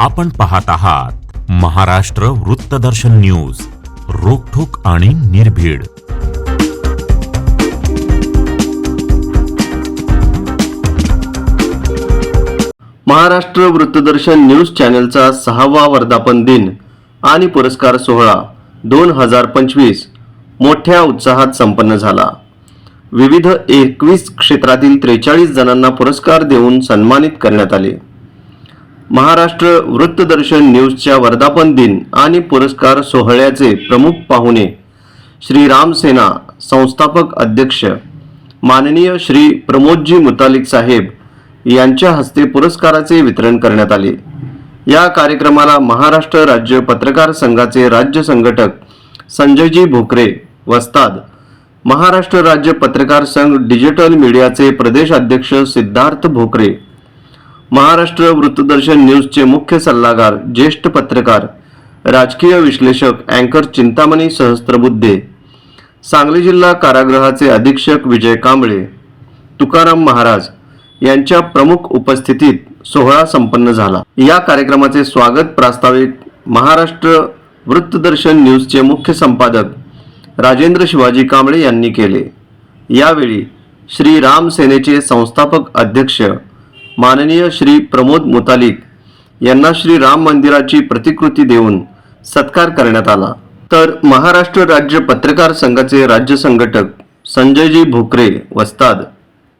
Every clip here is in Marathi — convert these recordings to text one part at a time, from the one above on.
आपण पाहत आहात महाराष्ट्र वृत्तदर्शन न्यूज रोखोक आणि निर्भीड. महाराष्ट्र वृत्तदर्शन न्यूज चॅनलचा सहावा वर्धापन दिन आणि पुरस्कार सोहळा दोन हजार पंचवीस मोठ्या उत्साहात संपन्न झाला. विविध एकवीस क्षेत्रातील त्रेचाळीस जणांना पुरस्कार देऊन सन्मानित करण्यात आले. महाराष्ट्र वृत्तदर्शन न्यूजच्या वर्धापन दिन आणि पुरस्कार सोहळ्याचे प्रमुख पाहुणे श्री रामसेना संस्थापक अध्यक्ष माननीय श्री प्रमोदजी मुतालिक साहेब यांच्या हस्ते पुरस्काराचे वितरण करण्यात आले. या कार्यक्रमाला महाराष्ट्र राज्य पत्रकार संघाचे राज्य संघटक संजयजी भोकरे वस्ताद महाराष्ट्र राज्य पत्रकार संघ डिजिटल मीडियाचे प्रदेश अध्यक्ष सिद्धार्थ भोकरे महाराष्ट्र वृत्तदर्शन न्यूजचे मुख्य सल्लागार ज्येष्ठ पत्रकार राजकीय विश्लेषक अँकर चिंतामणी सहस्त्रबुद्धे. सांगली जिल्हा कारागृहाचे अधीक्षक विजय कांबळे तुकाराम महाराज यांच्या प्रमुख उपस्थितीत सोहळा संपन्न झाला. या कार्यक्रमाचे स्वागत प्रास्ताविक महाराष्ट्र वृत्तदर्शन न्यूजचे मुख्य संपादक राजेंद्र शिवाजी कांबळे यांनी केले. यावेळी श्री राम सेनेचे संस्थापक अध्यक्ष माननीय श्री प्रमोद मुतालिक यांना श्री राम मंदिराची प्रतिकृती देऊन सत्कार करण्यात आला. तर महाराष्ट्र राज्य पत्रकार संघाचे राज्य संघटक संजयजी भोकरे वस्ताद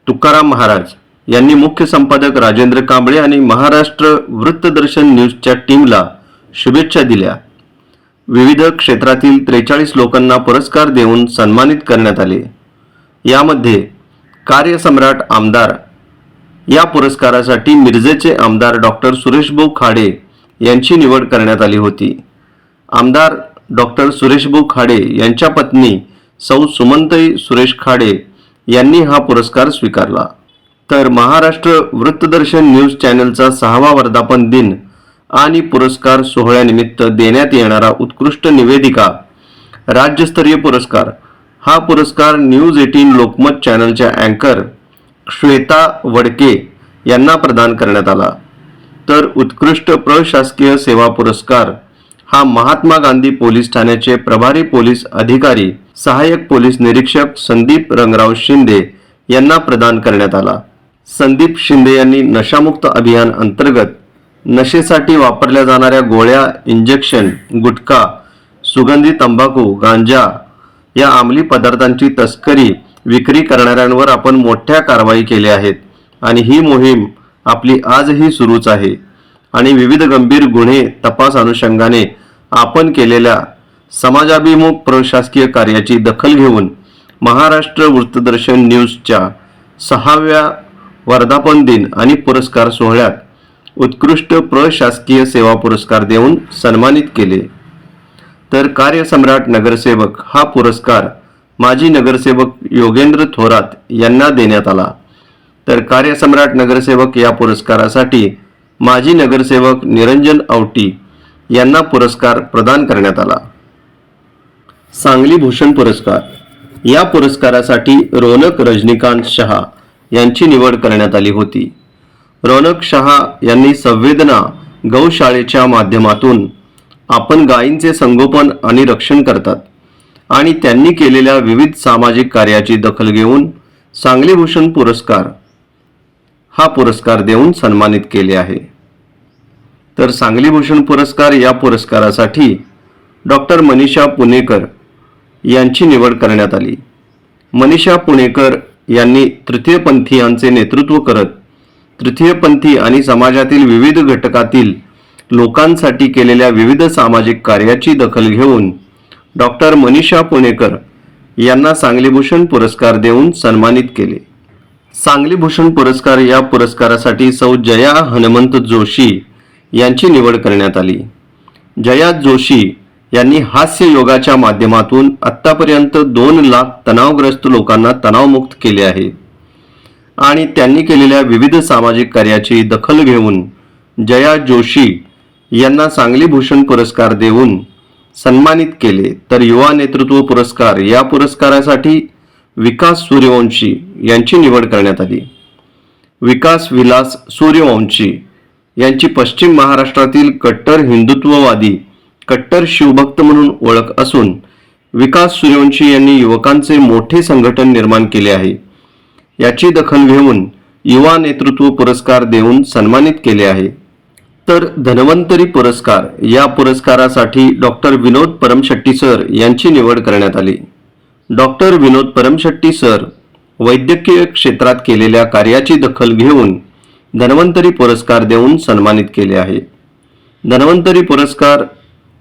तुकाराम महाराज यांनी मुख्य संपादक राजेंद्र कांबळे आणि महाराष्ट्र वृत्तदर्शन न्यूजच्या टीमला शुभेच्छा दिल्या. विविध क्षेत्रातील त्रेचाळीस लोकांना पुरस्कार देऊन सन्मानित करण्यात आले. यामध्ये कार्यसम्राट आमदार या पुरस्कारासाठी मिरजेचे आमदार डॉक्टर सुरेशभाऊ खाडे यांची निवड करण्यात आली होती. आमदार डॉक्टर सुरेशभाऊ खाडे यांच्या पत्नी सौ सुमंतई सुरेश खाडे यांनी हा पुरस्कार स्वीकारला. तर महाराष्ट्र वृत्तदर्शन न्यूज चॅनलचा सहावा वर्धापन दिन आणि पुरस्कार सोहळ्यानिमित्त देण्यात येणारा उत्कृष्ट निवेदिका राज्यस्तरीय पुरस्कार. हा पुरस्कार न्यूज एटीन लोकमत चॅनलच्या अँकर श्वेता वडके यांना प्रदान करण्यात आला. तर उत्कृष्ट प्रशासकीय सेवा पुरस्कार हा महात्मा गांधी पोलीस ठाण्याचे प्रभारी पोलीस अधिकारी सहाय्यक पोलीस निरीक्षक संदीप रंगराव शिंदे यांना प्रदान करण्यात आला. संदीप शिंदे यांनी नशामुक्त अभियान अंतर्गत नशेसाठी वापरल्या जाणाऱ्या गोळ्या इंजेक्शन गुटखा सुगंधी तंबाखू गांजा या अंमली पदार्थांची तस्करी विक्री करणाऱ्यांवर आपण मोठ्या कारवाई केल्या आहेत आणि ही मोहीम आपली आजही सुरूच आहे. आणि विविध गंभीर गुन्हे तपास अनुषंगाने आपण केलेल्या समाजाभिमुख प्रशासकीय कार्याची दखल घेऊन महाराष्ट्र वृत्तदर्शन न्यूजच्या सहाव्या वर्धापन दिन आणि पुरस्कार सोहळ्यात उत्कृष्ट प्रशासकीय सेवा पुरस्कार देऊन सन्मानित केले. तर कार्यसम्राट नगरसेवक हा पुरस्कार माजी नगरसेवक योगेंद्र थोरात यांना देण्यात आला. तर कार्यसम्राट नगरसेवक या पुरस्कारासाठी माजी नगरसेवक निरंजन आवटी यांना पुरस्कार प्रदान करण्यात आला. सांगली भूषण पुरस्कार. या पुरस्कारासाठी रोनक रजनीकांत शहा यांची निवड करण्यात आली होती. रोनक शहा यांनी संवेदना गौशाळेच्या माध्यमातून आपण गायींचे संगोपन आणि रक्षण करतात. आणि त्यांनी केलेल्या विविध सामाजिक कार्याची दखल घेऊन सांगली भूषण पुरस्कार हा पुरस्कार देऊन सन्मानित केले आहे. तर सांगली भूषण पुरस्कार या पुरस्कारासाठी डॉक्टर मनीषा पुणेकर यांची निवड करण्यात आली. मनीषा पुणेकर यांनी तृतीयपंथीयांचे नेतृत्व करत तृतीयपंथी आणि समाजातील विविध घटकातील लोकांसाठी केलेल्या विविध सामाजिक कार्याची दखल घेऊन डॉक्टर मनीषा पुणेकर यांना सांगलीभूषण पुरस्कार देऊन सन्मानित केले. सांगलीभूषण पुरस्कार या पुरस्कारासाठी सौ जया हनुमंत जोशी यांची निवड करण्यात आली. जया जोशी यांनी हास्य योगाच्या माध्यमातून आत्तापर्यंत दोन लाख तणावग्रस्त लोकांना तणावमुक्त केले आहे. आणि त्यांनी केलेल्या विविध सामाजिक कार्याची दखल घेऊन जया जोशी यांना सांगली भूषण पुरस्कार देऊन सन्मानित केले तर युवा नेतृत्व पुरस्कार या पुरस्कारासाठी विकास सूर्यवंशी यांची निवड करण्यात आली. विकास विलास सूर्यवंशी यांची पश्चिम महाराष्ट्रातील कट्टर हिंदुत्ववादी कट्टर शिवभक्त म्हणून ओळख असून विकास सूर्यवंशी यांनी युवकांचे मोठे संघटन निर्माण केले आहे. याची दखल घेऊन युवा नेतृत्व पुरस्कार देऊन सन्मानित केले आहे. तर धन्वंतरी पुरस्कार या पुरस्कारासाठी डॉक्टर विनोद परमशेट्टी सर यांची निवड करण्यात आली. डॉक्टर विनोद परमशेट्टी सर वैद्यकीय क्षेत्रात केलेल्या कार्याची दखल घेऊन धन्वंतरी पुरस्कार देऊन सन्मानित केले आहे. धन्वंतरी पुरस्कार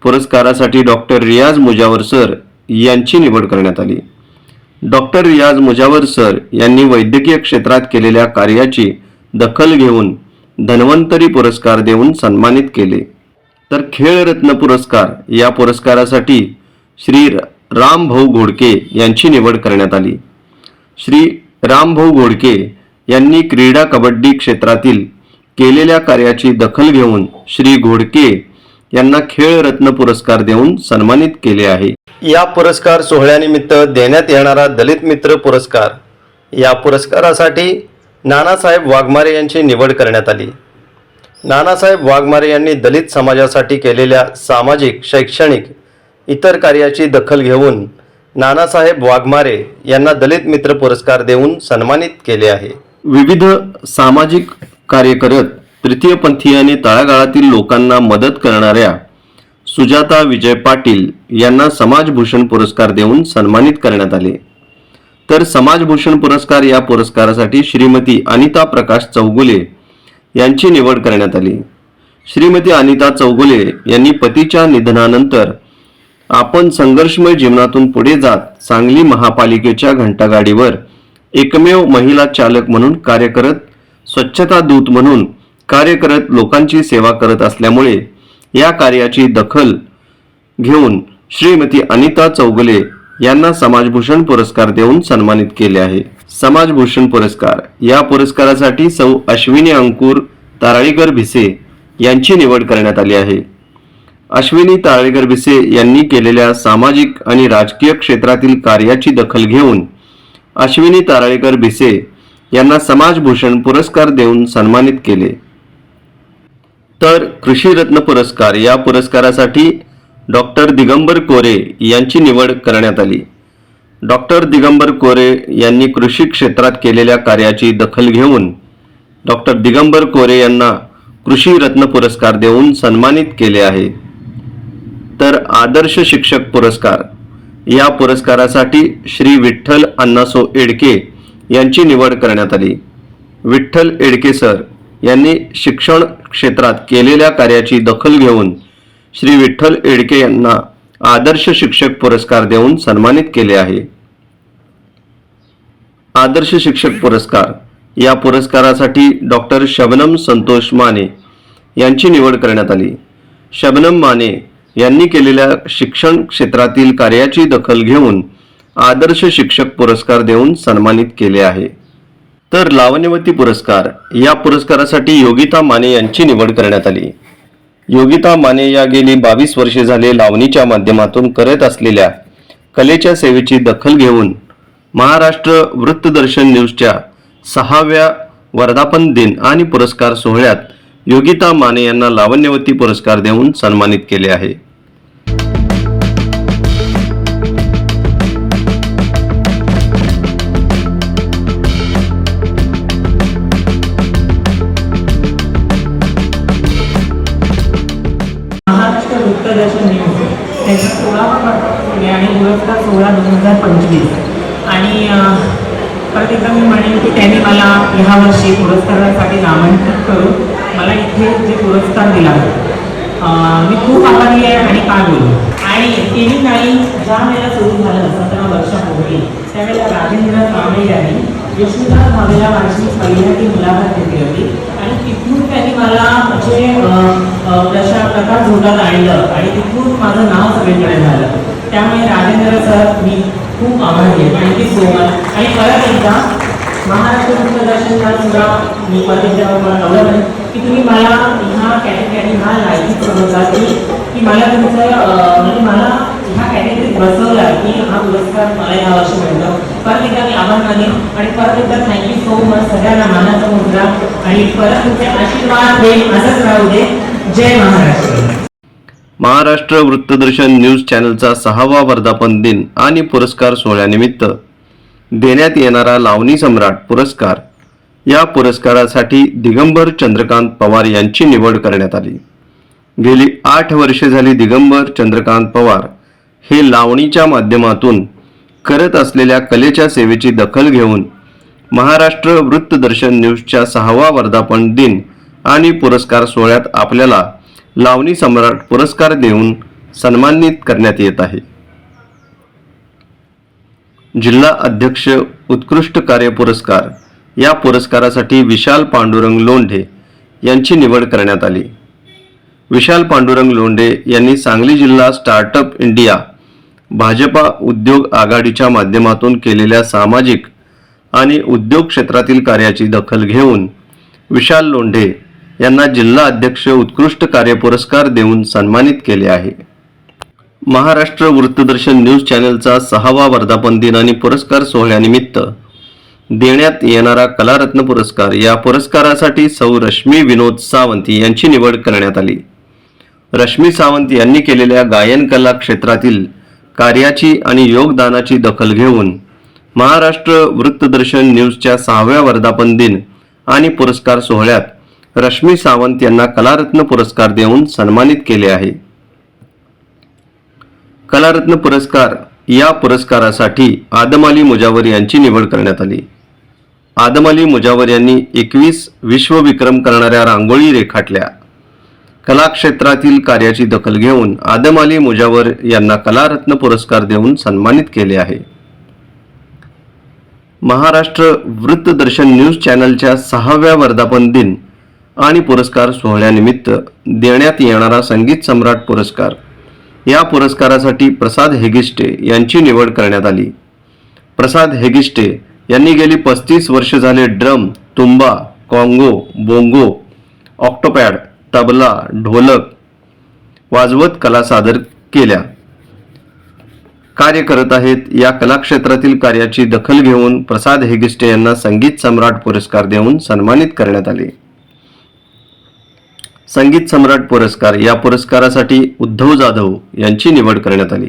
पुरस्कारासाठी डॉक्टर रियाज मुजावर सर यांची निवड करण्यात आली. डॉक्टर रियाज मुजावर सर यांनी वैद्यकीय क्षेत्रात केलेल्या कार्याची दखल घेऊन धन्वंतरी पुरस्कार देऊन सन्मानित केले. तर खेळरत्न पुरस्कार या पुरस्कारासाठी श्री रामभाऊ घोडके यांची निवड करण्यात आली. श्री रामभाऊ घोडके यांनी क्रीडा कबड्डी क्षेत्रातील केलेल्या कार्याची दखल घेऊन श्री घोडके यांना खेळरत्न पुरस्कार देऊन सन्मानित केले आहे. या पुरस्कार सोहळ्यानिमित्त देण्यात येणारा दलित मित्र पुरस्कार या पुरस्कारासाठी नानासाहेब वाघमारे यांची निवड करण्यात आली. नानासाहेब वाघमारे यांनी दलित समाजासाठी केलेल्या सामाजिक शैक्षणिक इतर कार्याची दखल घेऊन नानासाहेब वाघमारे यांना दलित मित्र पुरस्कार देऊन सन्मानित केले आहे. विविध सामाजिक कार्य करत तृतीयपंथीय आणि तळागाळातील लोकांना मदत करणाऱ्या सुजाता विजय पाटील यांना समाजभूषण पुरस्कार देऊन सन्मानित करण्यात आले. तर समाजभूषण पुरस्कार या पुरस्कारासाठी श्रीमती अनिता प्रकाश चौगुले यांची निवड करण्यात आली. श्रीमती अनिता चौगुले यांनी पतीच्या निधनानंतर आपण संघर्षमय जीवनातून पुढे जात सांगली महापालिकेच्या घंटागाडीवर एकमेव महिला चालक म्हणून कार्य करत स्वच्छता दूत म्हणून कार्य करत लोकांची सेवा करत असल्यामुळे या कार्याची दखल घेऊन श्रीमती अनिता चौगुले यांना समाजभूषण पुरस्कार देऊन सन्मानित केले आहे. समाजभूषण पुरस्कार. या पुरस्कारासाठी सौ अश्विनी अंकुर ताराळीकर भिसे यांची निवड करण्यात आली आहे. अश्विनी ताळेकर भिसे यांनी केलेल्या सामाजिक आणि राजकीय क्षेत्रातील कार्याची दखल घेऊन अश्विनी ताराळेकर भिसे यांना समाजभूषण पुरस्कार देऊन सन्मानित केले. तर कृषीरत्न पुरस्कार. या पुरस्कारासाठी डॉक्टर दिगंबर कोरे यांची निवड करण्यात आली. डॉक्टर दिगंबर कोरे यांनी कृषी क्षेत्रात केलेल्या कार्याची दखल घेऊन डॉक्टर दिगंबर कोरे यांना कृषी रत्न पुरस्कार देऊन सन्मानित केले आहे. तर आदर्श शिक्षक पुरस्कार. या पुरस्कारासाठी श्री विठ्ठल अण्णासो एडके यांची निवड करण्यात आली. विठ्ठल एडके सर यांनी शिक्षण क्षेत्रात केलेल्या कार्याची दखल घेऊन श्री विठ्ठल एडके यांना आदर्श शिक्षक पुरस्कार देऊन सन्मानित केले आहे. आदर्श शिक्षक पुरस्कार. या पुरस्कारासाठी डॉक्टर शबनम संतोष माने यांची निवड करण्यात आली. शबनम माने यांनी केलेल्या शिक्षण क्षेत्रातील कार्याची दखल घेऊन आदर्श शिक्षक पुरस्कार देऊन सन्मानित केले आहे. तर लावण्यवती पुरस्कार. या पुरस्कारासाठी योगिता माने यांची निवड करण्यात आली. योगिता माने या गेली बावीस वर्षे झाले लावणीच्या माध्यमातून करत असलेल्या कलेच्या सेवेची दखल घेऊन महाराष्ट्र वृत्तदर्शन न्यूजच्या सहाव्या वर्धापन दिन आणि पुरस्कार सोहळ्यात योगिता माने यांना लावण्यवती पुरस्कार देऊन सन्मानित केले आहे. ह्या वर्षी पुरस्कारासाठी नामांकित करून मला इथे जे पुरस्कार दिला. मी खूप आभारी आहे आणि काय बोलू? आणि केली नाही ज्या वेळेला सुरू झालं सतरा वर्षापूर्वी त्यावेळेला राजेंद्र कांबळे यांनी यशोदास भावेला माझी पहिल्याची मुलाखत घेतली होती. आणि तिथून त्यांनी मला म्हणजे अं, प्रकार प्रशा झोटात आणलं आणि तिथून माझं नाव सगळीकडे झालं. त्यामुळे राजेंद्र सर मी खूप आभारी आहे. थँक्यू सो मच आणि परत एकदा महाराष्ट्र मी मला कळलं की तुम्ही मला ह्या कॅटेगरी समजला की की मला तुमचं म्हणजे मला ह्या कॅटेगरीत बसवला की हा पुरस्कार मला या वर्षी मिळतो परत एकदा मी आभार मानेन आणि परत एकदा थँक्यू सो मच सगळ्यांना मानाचा मुद्रा आणि परत तुमचे आशीर्वाद असंच राहू दे. जय महाराष्ट्र. महाराष्ट्र वृत्तदर्शन न्यूज चॅनलचा सहावा वर्धापन दिन आणि पुरस्कार सोहळ्यानिमित्त देण्यात येणारा लावणी सम्राट पुरस्कार. या पुरस्कारासाठी दिगंबर चंद्रकांत पवार यांची निवड करण्यात आली. गेली आठ वर्षे झाली दिगंबर चंद्रकांत पवार हे लावणीच्या माध्यमातून करत असलेल्या कलेच्या सेवेची दखल घेऊन महाराष्ट्र वृत्तदर्शन न्यूजच्या सहावा वर्धापन दिन आणि पुरस्कार सोहळ्यात आपल्याला लावणी सम्राट पुरस्कार देऊन सन्मानित करण्यात येत आहे. जिल्हा अध्यक्ष उत्कृष्ट कार्य पुरस्कार. या पुरस्कारासाठी विशाल पांडुरंग लोंढे यांची निवड करण्यात आली. विशाल पांडुरंग लोंढे यांनी सांगली जिल्हा स्टार्टअप इंडिया भाजपा उद्योग आघाडीच्या माध्यमातून केलेल्या सामाजिक आणि उद्योग क्षेत्रातील कार्याची दखल घेऊन विशाल लोंढे यांना जिल्हा अध्यक्ष उत्कृष्ट कार्य पुरस्कार देऊन सन्मानित केले आहे. महाराष्ट्र वृत्तदर्शन न्यूज चॅनलचा सहावा वर्धापन दिन आणि पुरस्कार सोहळ्यानिमित्त देण्यात येणारा कलारत्न पुरस्कार. या पुरस्कारासाठी सौ रश्मी विनोद सावंत यांची निवड करण्यात आली. रश्मी सावंत यांनी केलेल्या गायन कला क्षेत्रातील कार्याची आणि योगदानाची दखल घेऊन महाराष्ट्र वृत्तदर्शन न्यूजच्या सहाव्या वर्धापन दिन आणि पुरस्कार सोहळ्यात रश्मी सावंत यांना कलारत्न पुरस्कार देऊन सन्मानित केले आहे. कलारत्न पुरस्कार या पुरस्कारासाठी आदम अली मुजावर यांची निवड करण्यात आली. आदम अली मुजावर यांनी एकवीस विश्वविक्रम करणाऱ्या रांगोळी रेखाटल्या. कलाक्षेत्रातील कार्याची दखल घेऊन आदम अली मुजावर यांना कलारत्न पुरस्कार देऊन सन्मानित केले आहे. महाराष्ट्र वृत्तदर्शन न्यूज चॅनलच्या सहाव्या वर्धापन दिन आणि पुरस्कार सोहळ्यानिमित्त देण्यात येणारा संगीत सम्राट पुरस्कार या पुरस्कारासाठी प्रसाद हेगिस्टे यांची निवड करण्यात आली. प्रसाद हेगिस्टे यांनी गेली पस्तीस वर्ष झाले ड्रम तुंबा conga bongo octopad tabla dholak वाजवत कला सादर केल्या. कार्य करत आहेत या कलाक्षेत्रातील कार्याची दखल घेऊन प्रसाद हेगिस्टे यांना संगीत सम्राट पुरस्कार देऊन सन्मानित करण्यात आले. संगीत सम्राट पुरस्कार या पुरस्कारासाठी उद्धव जाधव यांची निवड करण्यात आली.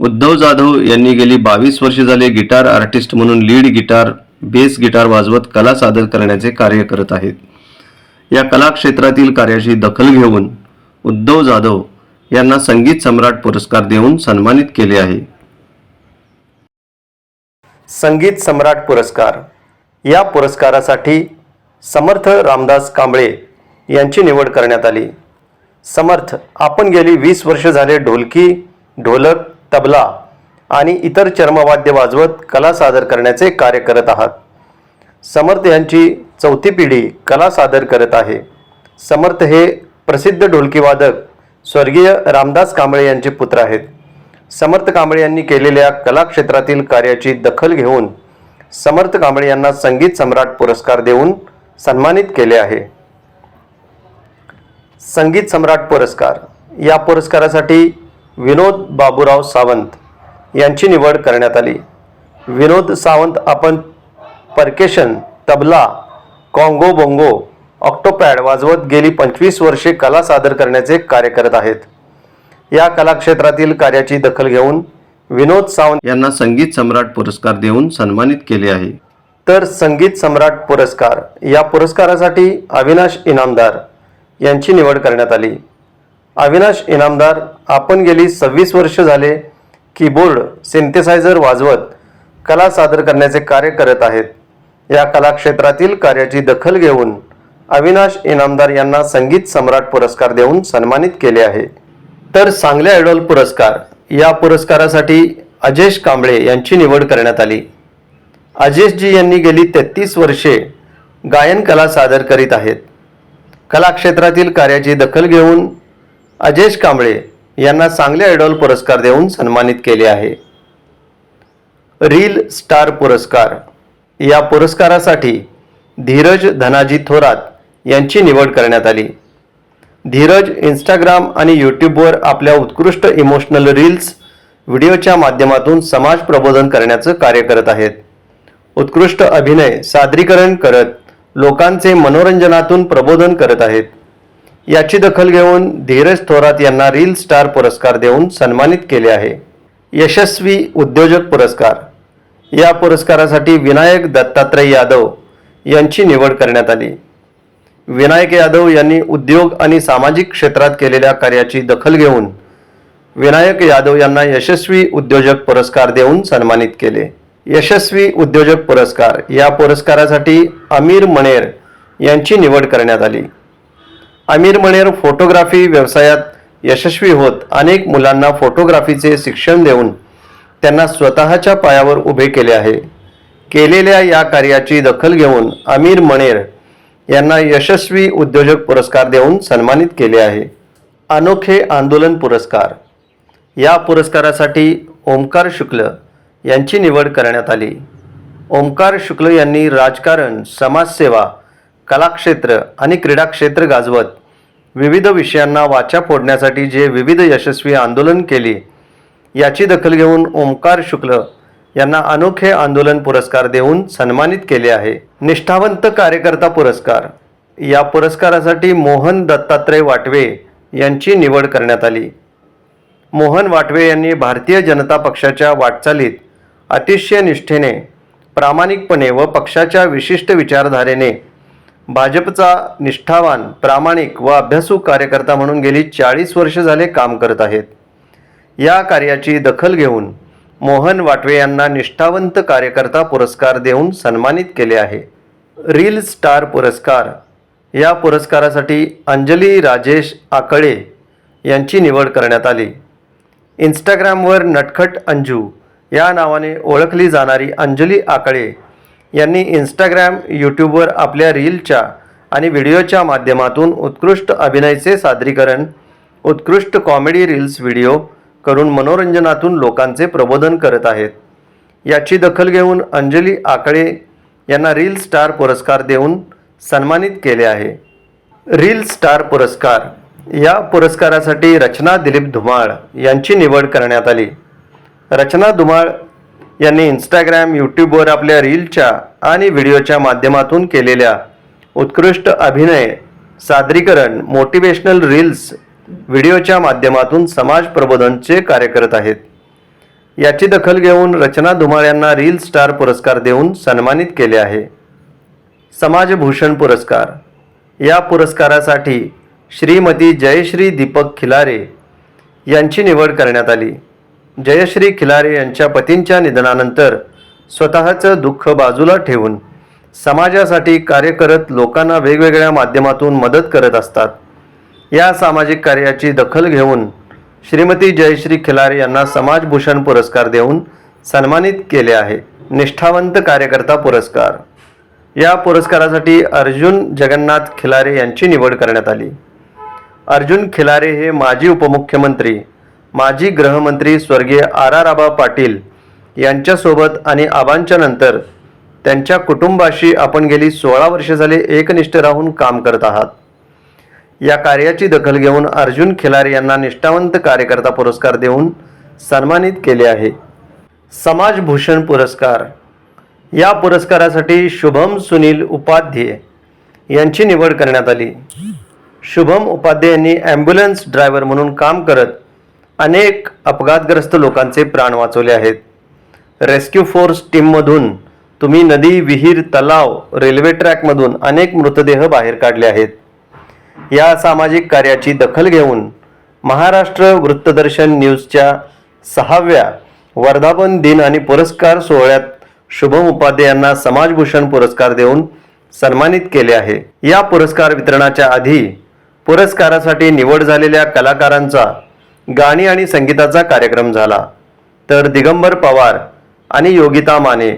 उद्धव जाधव यांनी गेली बावीस वर्षे झाले गिटार आर्टिस्ट म्हणून लीड गिटार बेस गिटार वाजवत कला सादर करण्याचे कार्य करत आहेत. या कला क्षेत्रातील कार्याची दखल घेऊन उद्धव जाधव यांना संगीत सम्राट पुरस्कार देऊन सन्मानित केले आहे. संगीत सम्राट पुरस्कार. या पुरस्कारासाठी समर्थ रामदास कांबळे यांची निवड करण्यात आली. समर्थ आपण गेली वीस वर्ष झाले ढोलकी ढोलक तबला आणि इतर चर्मवाद्य वाजवत कला सादर करण्याचे कार्य करत आहात. समर्थ यांची चौथी पिढी कला सादर करत आहे. समर्थ हे प्रसिद्ध ढोलकीवादक स्वर्गीय रामदास कांबळे यांचे पुत्र आहेत. समर्थ कांबळे यांनी केलेल्या कला क्षेत्रातील कार्याची दखल घेऊन समर्थ कांबळे यांना संगीत सम्राट पुरस्कार देऊन सन्मानित केले आहे. संगीत सम्राट पुरस्कार. या पुरस्कारासाठी विनोद बाबूराव सावंत यांची निवड करण्यात आली. विनोद सावंत आपण परकेशन तबला काँगो बोंगो ऑक्टोपॅड वाजवत गेली पंचवीस वर्षे कला सादर करण्याचे कार्य करत आहेत. या कलाक्षेत्रातील कार्याची दखल घेऊन विनोद सावंत यांना संगीत सम्राट पुरस्कार देऊन सन्मानित केले आहे. तर संगीत सम्राट पुरस्कार. या पुरस्कारासाठी अविनाश इनामदार यांची निवड करण्यात आली. अविनाश इनामदार आपण गेली सव्वीस वर्ष झाले कीबोर्ड सिंथेसायझर वाजवत कला सादर करण्याचे कार्य करत आहेत. या कलाक्षेत्रातील कार्याची दखल घेऊन अविनाश इनामदार यांना संगीत सम्राट पुरस्कार देऊन सन्मानित केले आहे. तर सांगली आयडॉल पुरस्कार या पुरस्कारासाठी अजेश कांबळे यांची निवड करण्यात आली. अजेशजी यांनी गेली तेहतीस वर्षे गायन कला सादर करीत आहेत. कला क्षेत्रातील कार्याची दखल घेऊन अजेश कांबळे यांना चांगले आयडॉल पुरस्कार देऊन सन्मानित केले आहे. रील स्टार पुरस्कार. या पुरस्कारासाठी धीरज धनाजी थोरात यांची निवड करण्यात आली. धीरज इंस्टाग्राम आणि यूट्यूबवर आपल्या उत्कृष्ट इमोशनल रील्स व्हिडिओच्या माध्यमातून समाज प्रबोधन करण्याचं कार्य करत आहेत. उत्कृष्ट अभिनय सादरीकरण करत लोकांचे मनोरंजनातून प्रबोधन करत आहेत. याची दखल घेऊन धीरज थोरात यांना रील स्टार पुरस्कार देऊन सन्मानित केले आहे. यशस्वी उद्योजक पुरस्कार. या पुरस्कारासाठी विनायक दत्तात्रय यादव यांची निवड करण्यात आली. विनायक यादव यांनी उद्योग आणि सामाजिक क्षेत्रात केलेल्या कार्याची दखल घेऊन विनायक यादव यांना यशस्वी उद्योजक पुरस्कार देऊन सन्मानित केले. यशस्वी उद्योजक पुरस्कार. या पुरस्कारासाठी अमीर मणेर यांची निवड करण्यात आली. अमीर मणेर फोटोग्राफी व्यवसायात यशस्वी होत अनेक मुलांना फोटोग्राफीचे शिक्षण देऊन त्यांना स्वतःच्या पायावर उभे केले आहे. केलेल्या या कार्याची दखल घेऊन अमीर मणेर यांना यशस्वी उद्योजक पुरस्कार देऊन सन्मानित केले आहे. अनोखे आंदोलन पुरस्कार. या पुरस्कारासाठी ओमकार शुक्ल यांची निवड करण्यात आली. ओमकार शुक्ल यांनी राजकारण समाजसेवा कलाक्षेत्र आणि क्रीडाक्षेत्र गाजवत विविध विषयांना वाचा फोडण्यासाठी जे विविध यशस्वी आंदोलन केली याची दखल घेऊन ओमकार शुक्ल यांना अनोखे आंदोलन पुरस्कार देऊन सन्मानित केले आहे. निष्ठावंत कार्यकर्ता पुरस्कार. या पुरस्कारासाठी मोहन दत्तात्रय वाटवे यांची निवड करण्यात आली. मोहन वाटवे यांनी भारतीय जनता पक्षाच्या वाटचालीत अतिशय निष्ठेने प्रामाणिकपणे व पक्षाच्या विशिष्ट विचारधारेने भाजपचा निष्ठावान प्रामाणिक व अभ्यासू कार्यकर्ता म्हणून गेली चाळीस वर्ष झाले काम करत आहेत. या कार्याची दखल घेऊन मोहन वाटवे यांना निष्ठावंत कार्यकर्ता पुरस्कार देऊन सन्मानित केले आहे. रील स्टार पुरस्कार. या पुरस्कारासाठी अंजली राजेश आकळे यांची निवड करण्यात आली. इंस्टाग्रामवर नटखट अंजू या नावाने ओळखली जाणारी अंजली आकळे यांनी इंस्टाग्रॅम यूट्यूबवर आपल्या रीलच्या आणि व्हिडिओच्या माध्यमातून उत्कृष्ट अभिनयचे सादरीकरण उत्कृष्ट कॉमेडी रील्स व्हिडिओ करून मनोरंजनातून लोकांचे प्रबोधन करत आहेत. याची दखल घेऊन अंजली आकळे यांना रील स्टार पुरस्कार देऊन सन्मानित केले आहे. रील स्टार पुरस्कार. या पुरस्कारासाठी रचना दिलीप धुमाळ यांची निवड करण्यात आली. रचना धुमाळ यांनी इंस्टाग्राम यूट्यूबवर आपल्या रीलच्या आणि व्हिडिओच्या माध्यमातून केलेल्या उत्कृष्ट अभिनय सादरीकरण मोटिवेशनल रील्स व्हिडिओच्या माध्यमातून समाज प्रबोधनचे कार्य करत आहेत. याची दखल घेऊन रचना धुमाळ यांना रील स्टार पुरस्कार देऊन सन्मानित केले आहे. समाजभूषण पुरस्कार. या पुरस्कारासाठी श्रीमती जयश्री दीपक खिलारे यांची निवड करण्यात आली. जयश्री खिलारे यांच्या पतींच्या निधनानंतर स्वतःचं दुःख बाजूला ठेवून समाजासाठी कार्य करत लोकांना वेगवेगळ्या माध्यमातून मदत करत असतात. या सामाजिक कार्याची दखल घेऊन श्रीमती जयश्री खिलारे यांना समाजभूषण पुरस्कार देऊन सन्मानित केले आहे. निष्ठावंत कार्यकर्ता पुरस्कार. या पुरस्कारासाठी अर्जुन जगन्नाथ खिलारे यांची निवड करण्यात आली. अर्जुन खिलारे हे माजी उपमुख्यमंत्री माजी गृहमंत्री स्वर्गीय आर आर आबा पाटील यांच्यासोबत आणि आबांच्या नंतर त्यांच्या कुटुंबाशी आपण गेली सोळा वर्ष झाले एकनिष्ठ राहून काम करत आहात. या कार्याची दखल घेऊन अर्जुन खिलारे यांना निष्ठावंत कार्यकर्ता पुरस्कार देऊन सन्मानित केले आहे. समाजभूषण पुरस्कार. या पुरस्कारासाठी शुभम सुनील उपाध्ये यांची निवड करण्यात आली. शुभम उपाध्ये यांनी ॲम्ब्युलन्स ड्रायव्हर म्हणून काम करत अनेक अपघातग्रस्त लोकांचे प्राण वाचवले आहेत. रेस्क्यू फोर्स टीममधून तुम्ही नदी विहीर तलाव रेल्वे ट्रॅकमधून अनेक मृतदेह बाहेर काढले आहेत. या सामाजिक कार्याची दखल घेऊन महाराष्ट्र वृत्तदर्शन न्यूजच्या सहाव्या वर्धापन दिन आणि पुरस्कार सोहळ्यात शुभम उपाध्ये यांना समाजभूषण पुरस्कार देऊन सन्मानित केले आहे. या पुरस्कार वितरणाच्या आधी पुरस्कारासाठी निवड झालेल्या कलाकारांचा गाणी आणि संगीताचा कार्यक्रम झाला. तर दिगंबर पवार आणि योगिता माने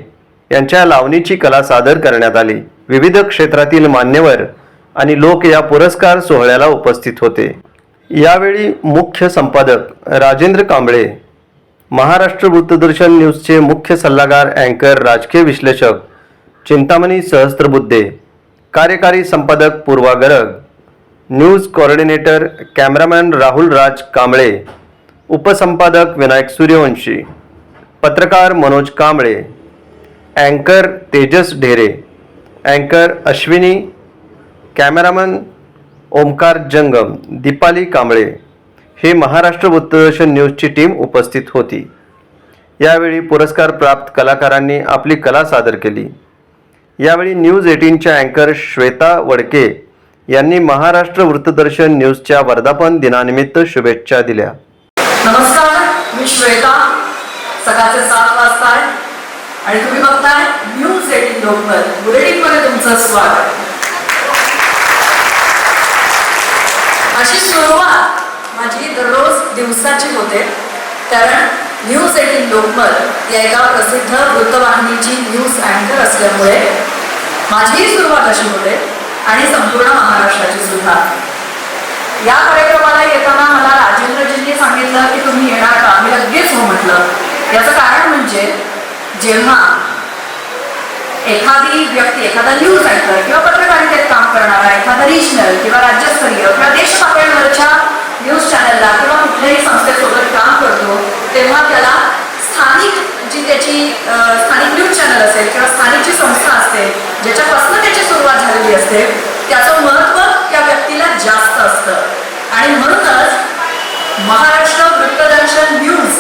यांच्या लावणीची कला सादर करण्यात आली. विविध क्षेत्रातील मान्यवर आणि लोक या पुरस्कार सोहळ्याला उपस्थित होते. यावेळी मुख्य संपादक राजेंद्र कांबळे महाराष्ट्र वृत्तदर्शन न्यूजचे मुख्य सल्लागार अँकर राजकीय विश्लेषक चिंतामणी सहस्त्रबुद्धे कार्यकारी संपादक Purva Garag news coordinator cameraman Rahul Raj Kamble उपसंपादक Vinayak Suryavanshi पत्रकार मनोज कांबळे अँकर तेजस ढेरे अँकर अश्विनी कॅमेरामन ओमकार जंगम दीपाली कांबळे हे महाराष्ट्र वृत्तदर्शन न्यूजची टीम उपस्थित होती. यावेळी पुरस्कार प्राप्त कलाकारांनी आपली कला सादर केली. यावेळी न्यूज एटीनच्या अँकर श्वेता वडके यांनी महाराष्ट्र वृत्तदर्शन न्यूजच्या वर्धापन दिनानिमित्त शुभेच्छा दिल्या. नमस्कार मी श्वेता. सकाळचे सात वाजता आहे आणि तुम्ही बघताय न्यूज एटीन लोकल बुलेटिनमध्ये तुमचं स्वागत. अशी सुरुवात माझी दररोज दिवसाची होते कारण न्यूज एटीन लोकमल या एका प्रसिद्ध वृत्तवाहिनीची न्यूज अँकर असल्यामुळे माझीही सुरुवात अशी होते. आणि संपूर्ण महाराष्ट्राची सुद्धा. या कार्यक्रमाला येताना मला राजेंद्रजींनी सांगितलं की तुम्ही येणार का? मी लगेच हो म्हटलं. याचं कारण म्हणजे जेव्हा एखादी व्यक्ती एखादा न्यूज अँकर किंवा पत्रकारितेत काम करणारा एखादा रिजनल किंवा राज्यस्तरीय किंवा देश पातळीवरच्या न्यूज चॅनलला किंवा कुठल्याही संस्थेसोबत काम करतो तेव्हा त्याला स्थानिक जी त्याची स्थानिक न्यूज चॅनल असेल किंवा स्थानिक जी संस्था असते ज्याच्यापासून त्याची सुरुवात झालेली असते त्याचं महत्त्व त्या व्यक्तीला जास्त असतं. आणि म्हणूनच महाराष्ट्र वृत्तदर्शन न्यूज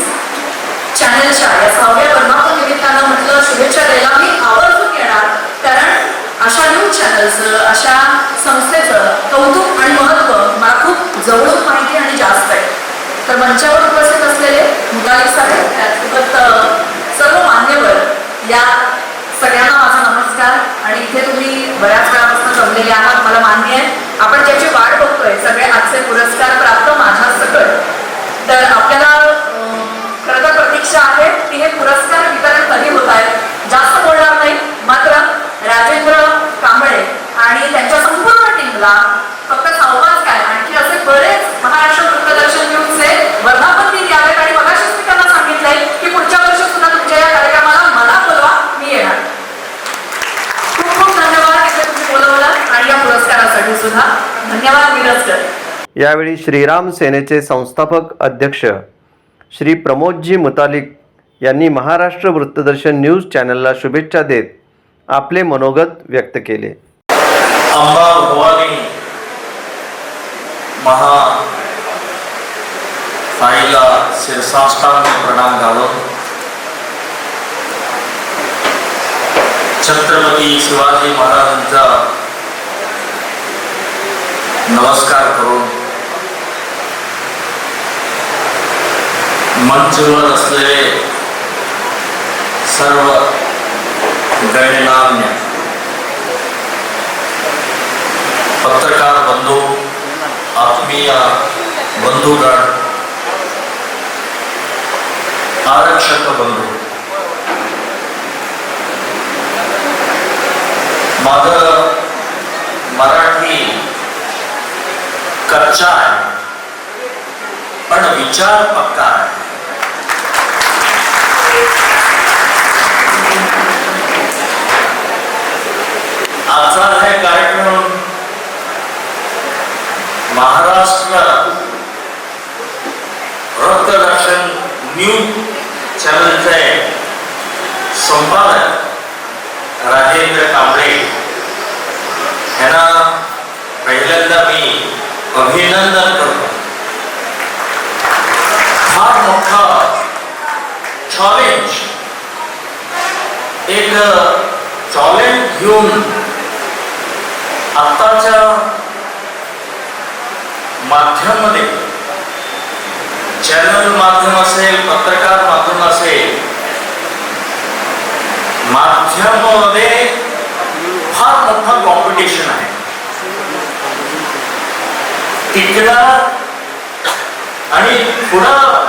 चॅनलच्या या सहाव्या वर्धापन निमित्तानं म्हटलं शुभेच्छा द्यायला मी आवर्जून येणार कारण अशा न्यूज चॅनलचं अशा संस्थेचं कौतुक आणि महत्त्व मला खूप जवळून माहिती आणि जास्त आहे तर मंचावर उपस्थित असलेले मुलाली साहेब त्यासोबत अ, सर्व मान्यवर या सगळ्यांना माझा नमस्कार आणि इथे तुम्ही बऱ्याच वेळापासून जमलेले आहात मला मान्य आहे आपण ज्याची वाट बघतोय सगळे आजचे पुरस्कार प्राप्त माझ्या सकट तर आपल्याला अं, खरं तर प्रतीक्षा आहे की हे पुरस्कार वितरण कधी होत आहेत जास्त बोलणार नाही मात्र राजेंद्र कांबळे आणि त्यांच्या संपूर्ण टीमला फक्त सहावाच काय आणखी असे बरेच महाराष्ट्र वृत्तदर्शन न्यूजचे वर्धापन दिन यावेत आणि मगाशीच मी त्यांना सांगितलंय की पुढच्या वर्षी सुद्धा तुमच्या या कार्यक्रमाला मला बोलवा मी येणार खूप खूप धन्यवाद इथे तुम्ही बोलवलं आणि या पुरस्कारासाठी सुद्धा धन्यवाद मिरजकर यावेळी श्रीराम सेनेचे संस्थापक अध्यक्ष श्री प्रमोदजी मुतालिक यांनी महाराष्ट्र वृत्तदर्शन न्यूज चॅनलला शुभेच्छा देत आपले मनोगत व्यक्त केले. आंबा भवानी महा साईला शिरसाष्टांग प्रणाम घालून छत्रपती शिवाजी महाराजांचा नमस्कार करून मंचवर असलेले सर्व गणनाम्य पत्रकार बंधू आत्मीय बंधुगण आरक्षक बंधू माझं मराठी कच्चा आहे पण विचार पक्का आहे. आजचा हे कार्यक्रम महाराष्ट्र वृत्तदर्शन न्यूज चॅनलचे संपादक राजेंद्र कांबळे। यांना पहिल्यांदा मी अभिनंदन करतो। फार मोठा चॉलेंज एक चॉलेंज घेऊन आत्ताच्या माध्यमामध्ये चॅनल माध्यम असेल पत्रकार माध्यम असेल माध्यमामध्ये फार मोठा कॉम्पिटिशन आहे. टिकणं आणि पुढं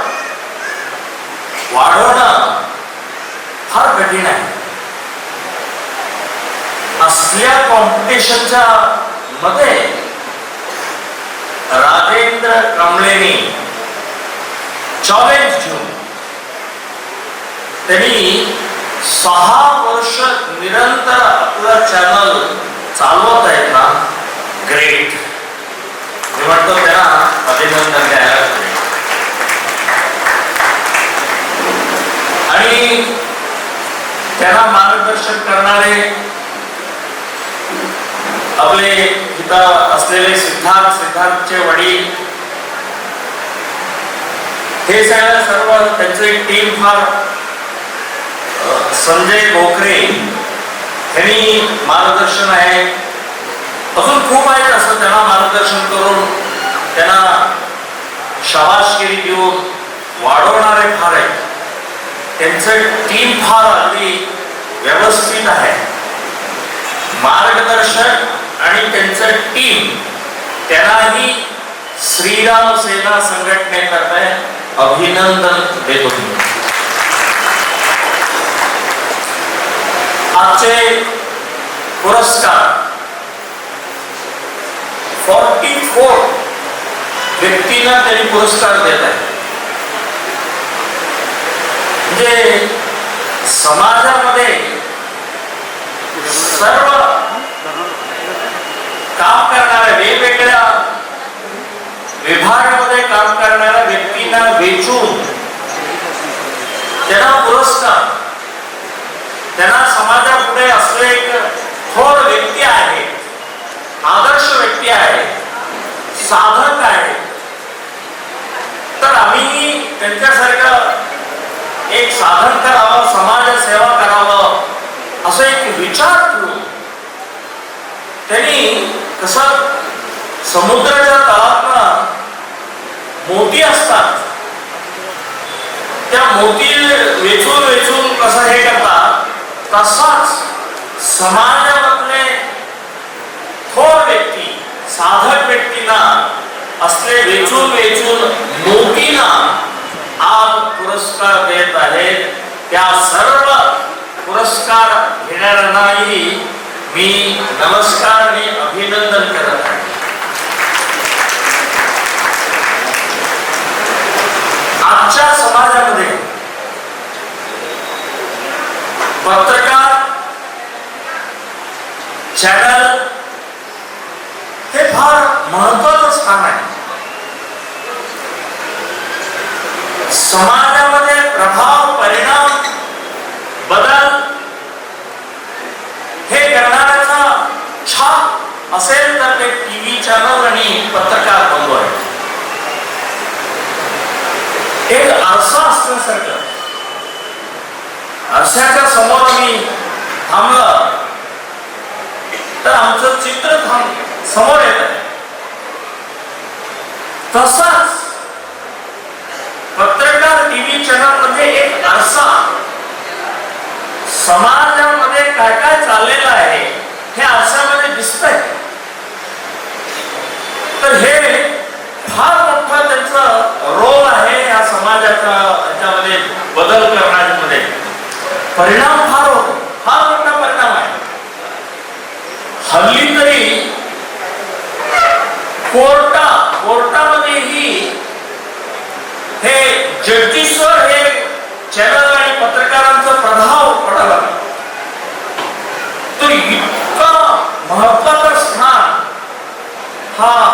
वाढवणं फार कठीण आहे. असल्या कॉम्पिटिशनच्या मध्ये राजेंद्र कमळेनी चॅलेंज घेऊन त्यांनी सहा वर्ष निरंतर आपलं चॅनल चालवत आहेत ना ग्रेट मी म्हणतो त्यांना अभिनंदन द्यायला आणि त्यांना मार्गदर्शन करणारे आपले इथं असलेले सिद्धार्थ सिद्धार्थचे वडील. हे सगळ्या सर्व एक टीम फार संजय गोखरे यांनी मार्गदर्शन आहे. अजून खूप आहेत असं त्यांना मार्गदर्शन करून त्यांना शाबासगिरी देऊन वाढवणारे फार आहेत. त्यांचं टीम फार अगदी व्यवस्थित आहे. मार्गदर्शन आणि त्यांचं टीम त्यांनाही श्रीराम सेना संघटनेतर्फे अभिनंदन देतो. आजचे पुरस्कार फॉर्टी फोर व्यक्तींना त्यांनी पुरस्कार देत आहे म्हणजे समाजामध्ये सर्व काम करणाऱ्या वेगवेगळ्या विभागामध्ये काम करणाऱ्या व्यक्तींना वेचून त्यांना पुरस्कार त्यांना समाजापुढे असं एक थोर व्यक्ती आहे आदर्श व्यक्ती आहे साधक आहे. तर आम्ही त्यांच्यासारखं एक साधन करावं समाजसेवा करावं असं एक विचार करून त्यांनी कसं समुद्राच्या तळातना मोती असतात. त्या मोती वेचून वेचून कसं हे करतात? तसाच समाजामधले थोर व्यक्ती साधक व्यक्तींना असले वेचून वेचून मोतीना आज पुरस्कार देत आहेत. त्या सर्व पुरस्कार घेणाऱ्यांनाही मी नमस्कार आणि अभिनंदन करत आहे. आजच्या समाजामध्ये पत्रकार चॅनल हे फार महत्वाचं स्थान आहे. समाजामध्ये प्रभाव परिणाम बदल हे करणाऱ्याचा छाप असेल तर ते टीव्ही चॅनल आणि पत्रकार बंधू आहे एक आरसा असण्यासारखं आरशाच्या समोर आम्ही थांबलं. तर आमचं चित्र थांब समोर येत. आहे तसाच पत्रकार टीव्ही चॅनलमध्ये एक आरसा. समाजामध्ये काय काय आरशामध्ये दिसत आहे तर हे फार मोठा त्यांचा रोल आहे या समाजाचा याच्यामध्ये बदल करण्यामध्ये. परिणाम फार होतो. फार मोठा परिणाम आहे. हल्ली तरी कोर्टा कोर्टामध्येही हे जगदीश्वर हे चॅनल आणि पत्रकारांचा प्रभाव মহব্বতের স্থান হা।